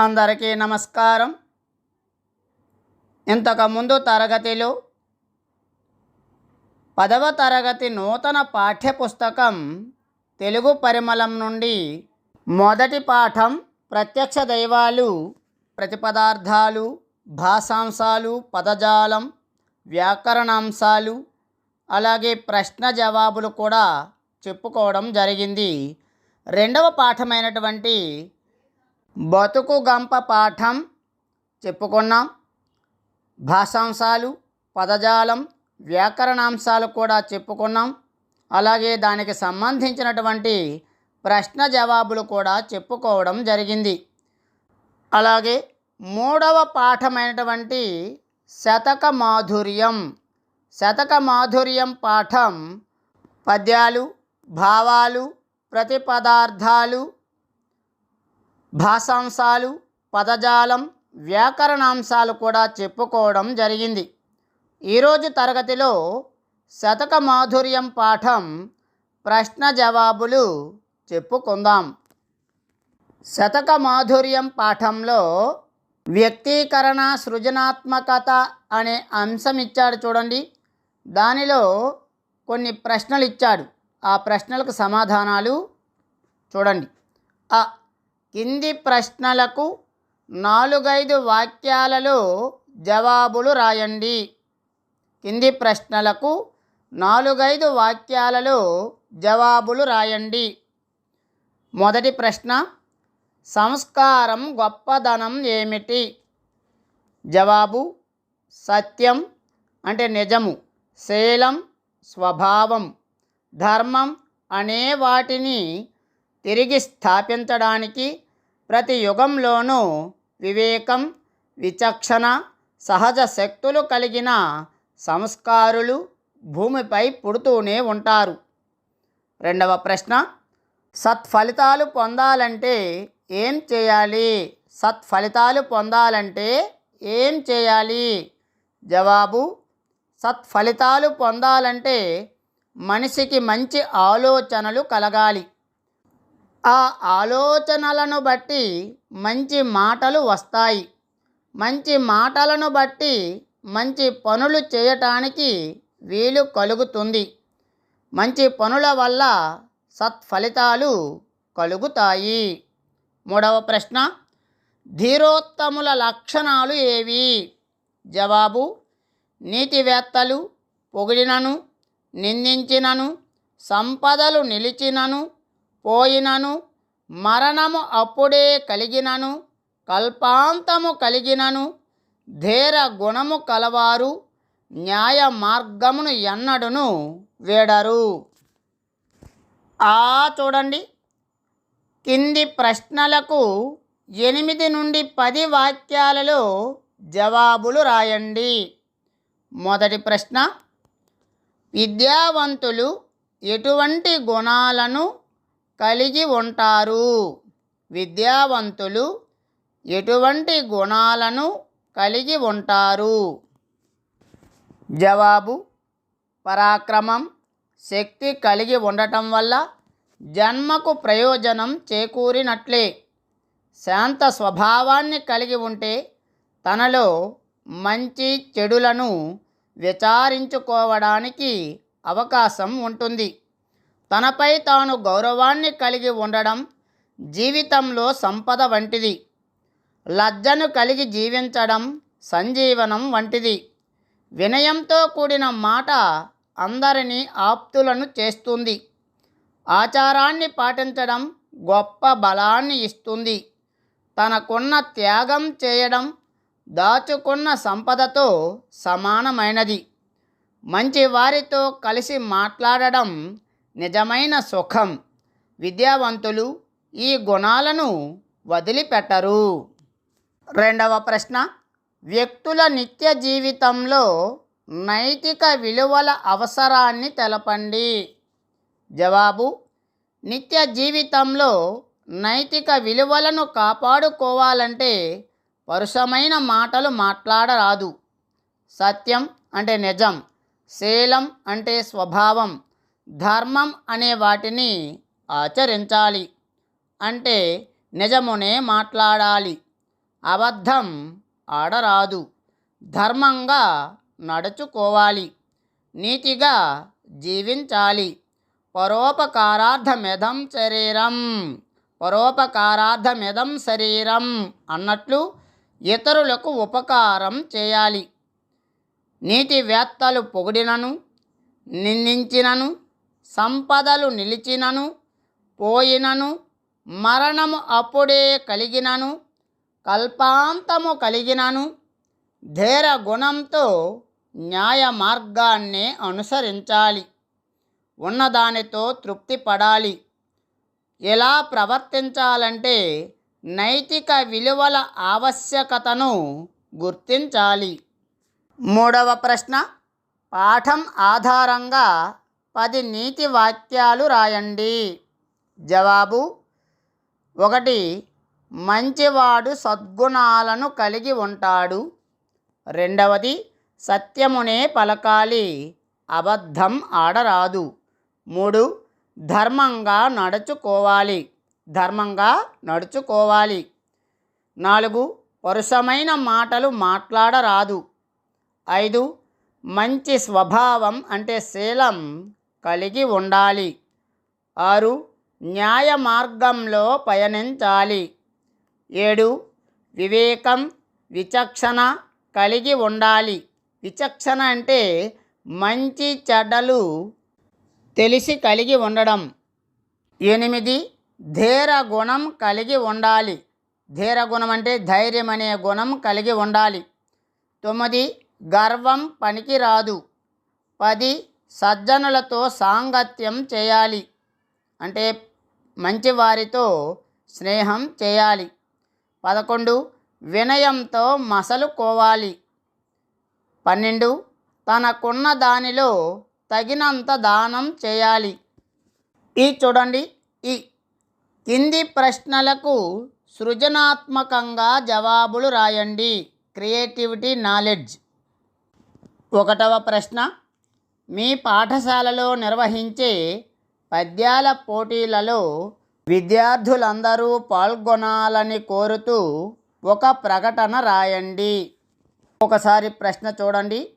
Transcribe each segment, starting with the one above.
అందరికీ నమస్కారం. ఇంతకుముందు తరగతిలో పదవ తరగతి నూతన పాఠ్యపుస్తకం తెలుగు పరిమళం నుండి మొదటి పాఠం ప్రత్యక్ష దైవాలు ప్రతిపదార్థాలు భాషాంశాలు పదజాలం వ్యాకరణాంశాలు అలాగే ప్రశ్న జవాబులు కూడా చెప్పుకోవడం జరిగింది. రెండవ పాఠమైనటువంటి బతుకు గంప పాఠం చెప్పుకున్నాం. భాషాంశాలు పదజాలం వ్యాకరణాంశాలు కూడా చెప్పుకున్నాం. అలాగే దానికి సంబంధించినటువంటి ప్రశ్న జవాబులు కూడా చెప్పుకోవడం జరిగింది. అలాగే మూడవ పాఠమైనటువంటి శతక మాధుర్యం శతక మాధుర్యం పాఠం పద్యాలు భావాలు ప్రతిపదార్థాలు భాషాంశాలు పదజాలం వ్యాకరణాంశాలు కూడా చెప్పుకోవడం జరిగింది. ఈరోజు తరగతిలో శతక మాధుర్యం పాఠం ప్రశ్న జవాబులు చెప్పుకుందాం. శతక మాధుర్యం పాఠంలో వ్యక్తీకరణ సృజనాత్మకత అనే అంశం ఇచ్చాడు చూడండి. దానిలో కొన్ని ప్రశ్నలు ఇచ్చాడు. ఆ ప్రశ్నలకు సమాధానాలు చూడండి. ఆ కింది ప్రశ్నలకు నాలుగైదు వాక్యాలలో జవాబులు రాయండి. కింది ప్రశ్నలకు నాలుగైదు వాక్యాలలో జవాబులు రాయండి. మొదటి ప్రశ్న సంస్కారం గొప్పదనం ఏమిటి? జవాబు సత్యం అంటే నిజము శీలం స్వభావం ధర్మం అనే వాటిని తిరిగి స్థాపించడానికి ప్రతి యుగంలోనూ వివేకం విచక్షణ సహజ శక్తులు కలిగిన సంస్కారులు భూమిపై పుడుతూనే ఉంటారు. రెండవ ప్రశ్న సత్ఫలితాలు పొందాలంటే ఏం చేయాలి? సత్ఫలితాలు పొందాలంటే ఏం చేయాలి? జవాబు సత్ఫలితాలు పొందాలంటే మనిషికి మంచి ఆలోచనలు కలగాలి. ఆ ఆలోచనలను బట్టి మంచి మాటలు వస్తాయి. మంచి మాటలను బట్టి మంచి పనులు చేయటానికి వీలు కలుగుతుంది. మంచి పనుల వల్ల సత్ఫలితాలు కలుగుతాయి. మూడవ ప్రశ్న ధీరోత్తముల లక్షణాలు ఏవి? జవాబు నీతివేత్తలు పొగిడినను నిందించినను సంపదలు నిలిచినను పోయినను మరణము అప్పుడే కలిగినను కల్పాంతము కలిగినను ధీర గుణము కలవారు న్యాయ మార్గమును ఎన్నడును వేడరు. ఆ చూడండి కింది ప్రశ్నలకు ఎనిమిది నుండి పది వాక్యాలలో జవాబులు రాయండి. మొదటి ప్రశ్న విద్యావంతులు ఎటువంటి గుణాలను కలిగి ఉంటారు. విద్యావంతులు ఎటువంటి గుణాలను కలిగి ఉంటారు? జవాబు పరాక్రమం శక్తి కలిగి ఉండటం వల్ల జన్మకు ప్రయోజనం చేకూరినట్లే. శాంత స్వభావాన్ని కలిగి ఉంటే తనలో మంచి చెడులను విచారించుకోవడానికి అవకాశం ఉంటుంది. తనపై తాను గౌరవాన్ని కలిగి ఉండడం జీవితంలో సంపద వంటిది. లజ్జను కలిగి జీవించడం సంజీవనం వంటిది. వినయంతో కూడిన మాట అందరినీ ఆప్తులను చేస్తుంది. ఆచారాన్ని పాటించడం గొప్ప బలాన్ని ఇస్తుంది. తనకున్న త్యాగం చేయడం దాచుకున్న సంపదతో సమానమైనది. మంచి వారితో కలిసి మాట్లాడడం నిజమైన సుఖం. విద్యావంతులు ఈ గుణాలను వదిలిపెట్టరు. రెండవ ప్రశ్న. వ్యక్తుల నిత్య జీవితంలో నైతిక విలువల అవసరాన్ని తెలపండి. జవాబు. నిత్య జీవితంలో నైతిక విలువలను కాపాడుకోవాలంటే పరుషమైన మాటలు మాట్లాడరాదు. సత్యం అంటే నిజం. శీలం అంటే స్వభావం. ధర్మం అనే వాటిని ఆచరించాలి. అంటే నిజమునే మాట్లాడాలి. అబద్ధం ఆడరాదు. ధర్మంగా నడుచుకోవాలి. నీతిగా జీవించాలి. పరోపకారార్థమిదం శరీరం. పరోపకారార్థమిదం శరీరం అన్నట్లు ఇతరులకు ఉపకారం చేయాలి. నీతివేత్తలు పొగిడినను నిందించినను సంపదలు నిలిచినను పోయినను మరణము అప్పుడే కలిగినను కల్పాంతము కలిగినను ధీర గుణంతో న్యాయ మార్గాన్నే అనుసరించాలి. ఉన్నదానితో తృప్తి పడాలి ఎలా ప్రవర్తించాలంటే నైతిక విలువల ఆవశ్యకతను గుర్తించాలి. మూడవ ప్రశ్న పాఠం ఆధారంగా పది నీతి వాక్యాలు రాయండి. జవాబు ఒకటి మంచివాడు సద్గుణాలను కలిగి ఉంటాడు. రెండవది సత్యమునే పలకాలి అబద్ధం ఆడరాదు. మూడు ధర్మంగా నడుచుకోవాలి ధర్మంగా నడుచుకోవాలి. నాలుగు పరుషమైన మాటలు మాట్లాడరాదు. ఐదు మంచి స్వభావం అంటే శీలం కలిగి ఉండాలి. ఆరు న్యాయ మార్గంలో పయనించాలి. ఏడు వివేకం విచక్షణ కలిగి ఉండాలి. విచక్షణ అంటే మంచి చెడ్డలు తెలిసి కలిగి ఉండడం. ఎనిమిది ధీర గుణం కలిగి ఉండాలి. ధీర గుణం అంటే ధైర్యం అనే గుణం కలిగి ఉండాలి. తొమ్మిది గర్వం పనికిరాదు. పది సజ్జనులతో సాంగత్యం చేయాలి. అంటే మంచివారితో స్నేహం చేయాలి. పదకొండు వినయంతో మసలుకోవాలి. పన్నెండు తనకున్న దానిలో తగినంత దానం చేయాలి. ఈ చూడండి ఈ కింది ప్రశ్నలకు సృజనాత్మకంగా జవాబులు రాయండి. Creativity knowledge. ఒకటవ ప్రశ్న. మీ పాఠశాలలో నిర్వహించే పద్యాల పోటీలలో విద్యార్థులందరూ పాల్గొనాలని కోరుతూ ఒక ప్రకటన రాయండి. ఒకసారి ప్రశ్న చూడండి.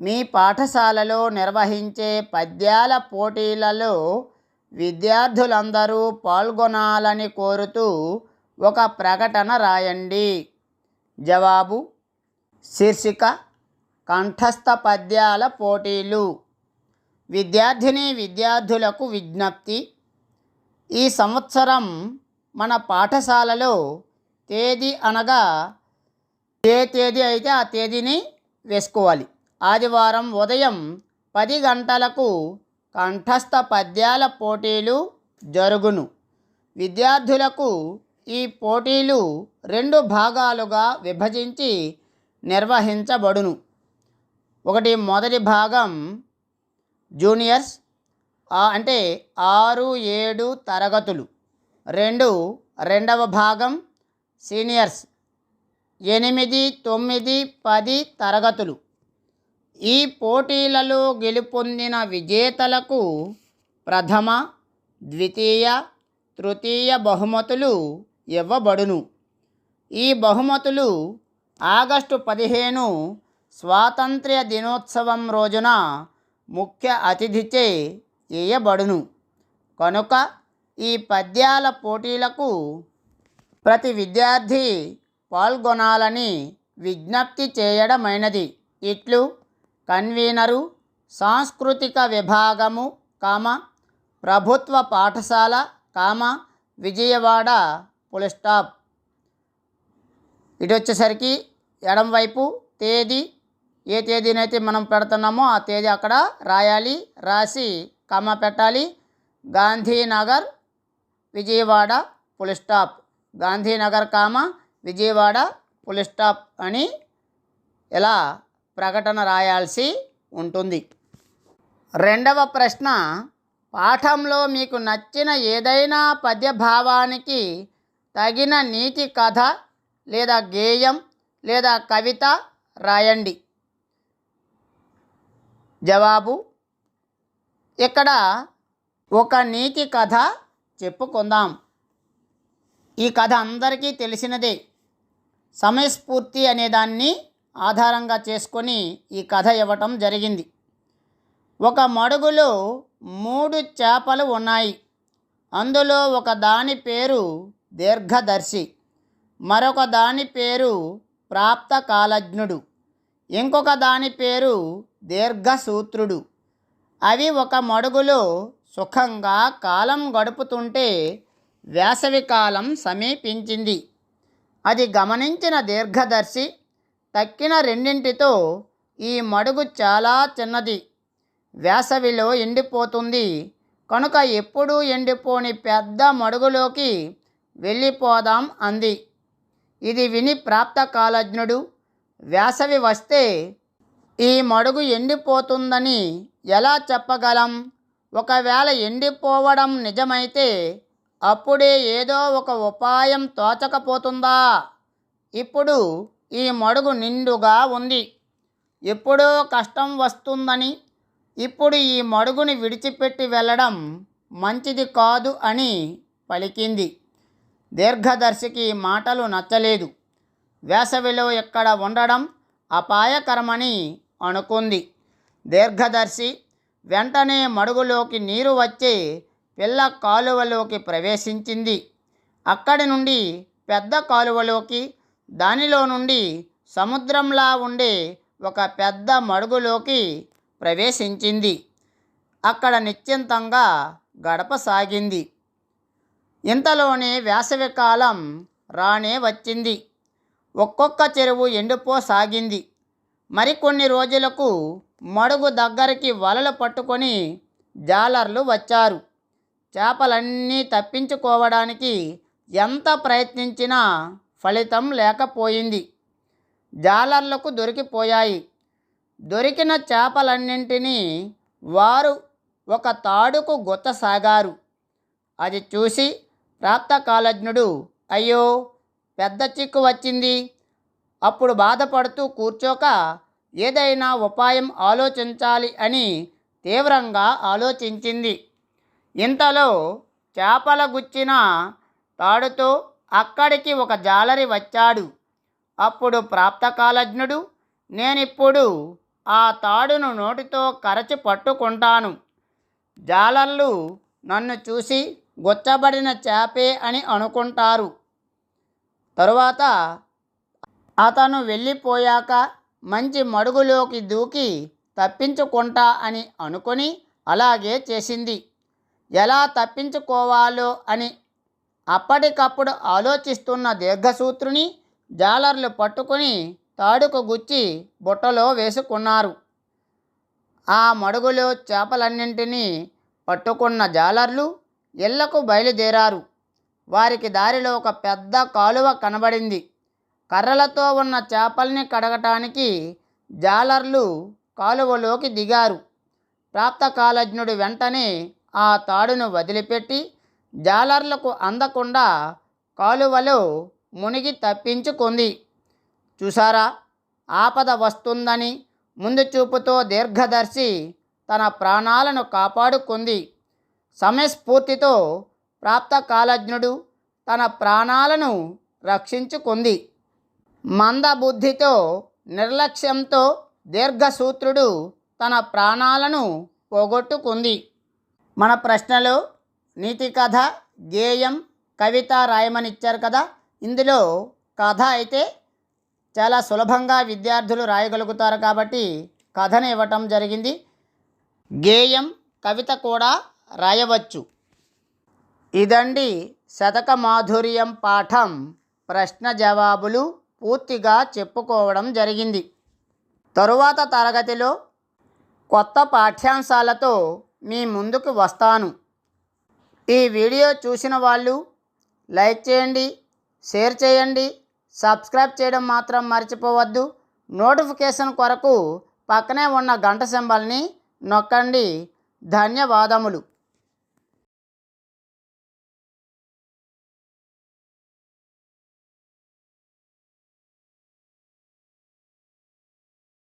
మీ పాఠశాలలో నిర్వహించే పద్యాల పోటీలలో విద్యార్థులందరూ పాల్గొనాలని కోరుతూ ఒక ప్రకటన రాయండి. జవాబు శీర్షిక కంఠస్థ పద్యాల పోటీలు. విద్యార్థిని విద్యార్థులకు విజ్ఞప్తి. ఈ సంవత్సరం మన పాఠశాలలో తేదీ అనగా ఏ తేదీ అయితే ఆ తేదీని వేసుకోవాలి. ఆదివారం ఉదయం పది గంటలకు కంఠస్థ పద్యాల పోటీలు జరుగును. విద్యార్థులకు ఈ పోటీలు రెండు భాగాలుగా విభజించి నిర్వహించబడును. ఒకటి మొదటి భాగం జూనియర్స్ అంటే ఆరు ఏడు తరగతులు. రెండు రెండవ భాగం సీనియర్స్. ఎనిమిది తొమ్మిది పది తరగతులు. ఈ పోటీలలో గెలుపొందిన విజేతలకు ప్రథమ ద్వితీయ తృతీయ బహుమతులు ఇవ్వబడును. ఈ బహుమతులు ఆగస్టు పదిహేను స్వాతంత్ర్య దినోత్సవం రోజున ముఖ్య అతిథిచే చేయబడును. కనుక ఈ పద్యాల పోటీలకు ప్రతి విద్యార్థి పాల్గొనాలని విజ్ఞప్తి చేయడమైనది. ఇట్లు కన్వీనరు సాంస్కృతిక విభాగము కామ ప్రభుత్వ పాఠశాల కామ విజయవాడ పులిస్టాప్. ఇటు వచ్చేసరికి ఎడం వైపు తేదీ ఏ తేదీనైతే మనం పెడుతున్నామో ఆ తేదీ అక్కడ రాయాలి రాసి కమ్మ పెట్టాలి. గాంధీనగర్ విజయవాడ పులి స్టాప్. గాంధీనగర్ కామ విజయవాడ పులి స్టాప్ అని ఇలా ప్రకటన రాయాల్సి ఉంటుంది. రెండవ ప్రశ్న పాఠంలో మీకు నచ్చిన ఏదైనా పద్యభావానికి తగిన నీతి కథ లేదా గేయం లేదా కవిత రాయండి. జవాబు ఇక్కడ ఒక నీతి కథ చెప్పుకుందాం. ఈ కథ అందరికీ తెలిసినదే. సమయస్ఫూర్తి అనే దాన్ని ఆధారంగా చేసుకొని ఈ కథ ఇవ్వటం జరిగింది. ఒక మడుగులో మూడు చేపలు ఉన్నాయి. అందులో ఒక దాని పేరు దీర్ఘదర్శి మరొక దాని పేరు ప్రాప్త కాలజ్ఞుడు ఇంకొక దాని పేరు దీర్ఘసూత్రుడు. అవి ఒక మడుగులో సుఖంగా కాలం గడుపుతుంటే వేసవి కాలం సమీపించింది. అది గమనించిన దీర్ఘదర్శి తక్కిన రెండింటితో ఈ మడుగు చాలా చిన్నది. వేసవిలో ఎండిపోతుంది. కనుక ఎప్పుడూ ఎండిపోని పెద్ద మడుగులోకి వెళ్ళిపోదాం అంది. ఇది విని ప్రాప్త కాలజ్ఞుడు వేసవి వస్తే ఈ మడుగు ఎండిపోతుందని ఎలా చెప్పగలం? ఒకవేళ ఎండిపోవడం నిజమైతే అప్పుడే ఏదో ఒక ఉపాయం తోచకపోతుందా? ఇప్పుడు ఈ మడుగు నిండుగా ఉంది. ఎప్పుడో కష్టం వస్తుందని ఇప్పుడు ఈ మడుగుని విడిచిపెట్టి వెళ్ళడం మంచిది కాదు అని పలికింది. దీర్ఘదర్శికి మాటలు నచ్చలేదు. వేసవిలో ఇక్కడ ఉండడం అపాయకరమని అనుకుంది. దీర్ఘదర్శి వెంటనే మడుగులోకి నీరు వచ్చి పిల్ల కాలువలోకి ప్రవేశించింది. అక్కడి నుండి పెద్ద కాలువలోకి దానిలో నుండి సముద్రంలా ఉండే ఒక పెద్ద మడుగులోకి ప్రవేశించింది. అక్కడ నిశ్చింతంగా గడపసాగింది. ఇంతలోనే వేసవికాలం రానే వచ్చింది. ఒక్కొక్క చెరువు ఎండిపోసాగింది. మరికొన్ని రోజులకు మడుగు దగ్గరికి వలలు పట్టుకొని జాలర్లు వచ్చారు. చేపలన్నీ తప్పించుకోవడానికి ఎంత ప్రయత్నించినా ఫలితం లేకపోయింది. జాలర్లకు దొరికిపోయాయి. దొరికిన చేపలన్నింటినీ వారు ఒక తాడుకు గుత్తసాగారు. అది చూసి ప్రాప్తకాలజ్ఞుడు అయ్యో! పెద్ద చిక్కు వచ్చింది. అప్పుడు బాధపడుతూ కూర్చోక ఏదైనా ఉపాయం ఆలోచించాలి అని తీవ్రంగా ఆలోచించింది. ఇంతలో చేపల గుచ్చిన తాడుతో అక్కడికి ఒక జాలరి వచ్చాడు. అప్పుడు ప్రాప్తకాలజ్ఞుడు నేనిప్పుడు ఆ తాడును నోటితో కరచి పట్టుకుంటాను. జాలర్లు నన్ను చూసి గుచ్చబడిన చేపే అని అనుకుంటారు. తరువాత అతను వెళ్ళిపోయాక మంచి మడుగులోకి దూకి తప్పించుకుంటా అని అనుకొని అలాగే చేసింది. ఎలా తప్పించుకోవాలో అని అప్పటికప్పుడు ఆలోచిస్తున్న దీర్ఘసూత్రుని జాలర్లు పట్టుకొని తాడుకు గుచ్చి బుట్టలో వేసుకున్నారు. ఆ మడుగులో చేపలన్నింటినీ పట్టుకున్న జాలర్లు ఇళ్ళకు బయలుదేరారు. వారికి దారిలో ఒక పెద్ద కాలువ కనబడింది. కర్రలతో ఉన్న చేపల్ని కడగటానికి జాలర్లు కాలువలోకి దిగారు. ప్రాప్తకాలజ్ఞుడు వెంటనే ఆ తాడును వదిలిపెట్టి జాలర్లకు అందకుండా కాలువలో మునిగి తప్పించుకుంది. చూసారా ఆపద వస్తుందని ముందు చూపుతో దీర్ఘదర్శి తన ప్రాణాలను కాపాడుకుంది. సమయస్ఫూర్తితో ప్రాప్త కాలజ్ఞుడు తన ప్రాణాలను రక్షించుకుంది. మందబుద్ధితో నిర్లక్ష్యంతో దీర్ఘసూత్రుడు తన ప్రాణాలను పోగొట్టుకుంది. మన ప్రశ్నలో నీతి కథ గేయం కవిత రాయమని ఇచ్చారు కదా? ఇందులో కథ అయితే చాలా సులభంగా విద్యార్థులు రాయగలుగుతారు కాబట్టి కథను ఇవ్వటం జరిగింది. గేయం కవిత కూడా రాయవచ్చు. ఇదండి శతక మాధుర్యం పాఠం. ప్రశ్న జవాబులు పూర్తిగా చెప్పుకోవడం జరిగింది. తరువాత తరగతిలో కొత్త పాఠ్యాంశాలతో మీ ముందుకు వస్తాను. ఈ వీడియో చూసిన వాళ్ళు లైక్ చేయండి షేర్ చేయండి సబ్స్క్రైబ్ చేయడం మాత్రం మర్చిపోవద్దు. నోటిఫికేషన్ కొరకు పక్కనే ఉన్న గంట సింబల్ని నొక్కండి. ధన్యవాదములు.